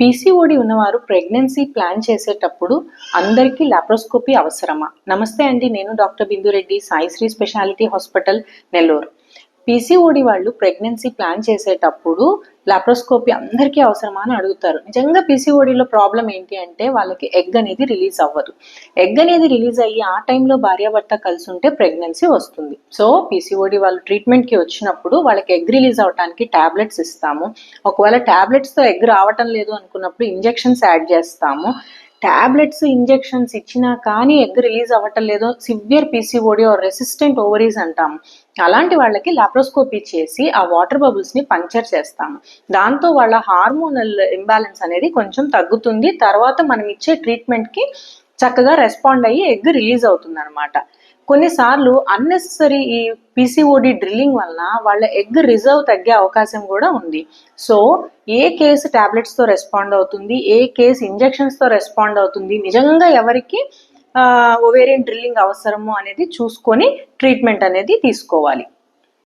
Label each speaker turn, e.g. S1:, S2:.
S1: PCOD ఉన్నవారు pregnancy plan చేసేటప్పుడు అందరికీ లాప్రోస్కోపీ అవసరమా? నమస్తే అండి నేను doctor Bindu Reddy Sai Sri speciality hospital Nellore. PCOD వాళ్ళు ప్రెగ్నెన్సీ ప్లాన్ చేసేటప్పుడు లాప్రోస్కోపీ అందరికీ అవసరమా అని అడుగుతారు. నిజంగా పీసీఓడిలో ప్రాబ్లం ఏంటి అంటే వాళ్ళకి ఎగ్ అనేది రిలీజ్ అవ్వదు. ఎగ్ అనేది రిలీజ్ అయ్యి ఆ టైంలో భార్యాభర్త కలిసి ఉంటే ప్రెగ్నెన్సీ వస్తుంది. సో పీసీఓడి వాళ్ళు ట్రీట్మెంట్కి వచ్చినప్పుడు వాళ్ళకి ఎగ్ రిలీజ్ అవడానికి ట్యాబ్లెట్స్ ఇస్తాము. ఒకవేళ టాబ్లెట్స్తో ఎగ్ రావటం లేదు అనుకున్నప్పుడు ఇంజెక్షన్స్ యాడ్ చేస్తాము. టాబ్లెట్స్ ఇంజెక్షన్స్ ఇచ్చినా కానీ ఎగ్ రిలీజ్ అవ్వటం లేదు. Severe PCOD or resistant ovaries అంటాం అలాంటి వాళ్ళకి లాప్రోస్కోపీ చేసి ఆ వాటర్ బబుల్స్ని పంచర్ చేస్తాము. దాంతో వాళ్ళ హార్మోనల్ ఇంబ్యాలెన్స్ అనేది కొంచెం తగ్గుతుంది. తర్వాత మనం ఇచ్చే ట్రీట్మెంట్కి చక్కగా రెస్పాండ్ అయ్యి ఎగ్ రిలీజ్ అవుతుంది అనమాట కొన్నిసార్లు అన్నెసరీ ఈ పీసీఓడి డ్రిల్లింగ్ వలన వాళ్ళ ఎగ్ రిజర్వ్ తగ్గే అవకాశం కూడా ఉంది. సో ఏ కేసు టాబ్లెట్స్తో రెస్పాండ్ అవుతుంది ఏ కేసు ఇంజెక్షన్స్తో రెస్పాండ్ అవుతుంది నిజంగా ఎవరికి ఒవేరియన్ డ్రిల్లింగ్ అవసరము అనేది చూసుకొని ట్రీట్మెంట్ అనేది తీసుకోవాలి.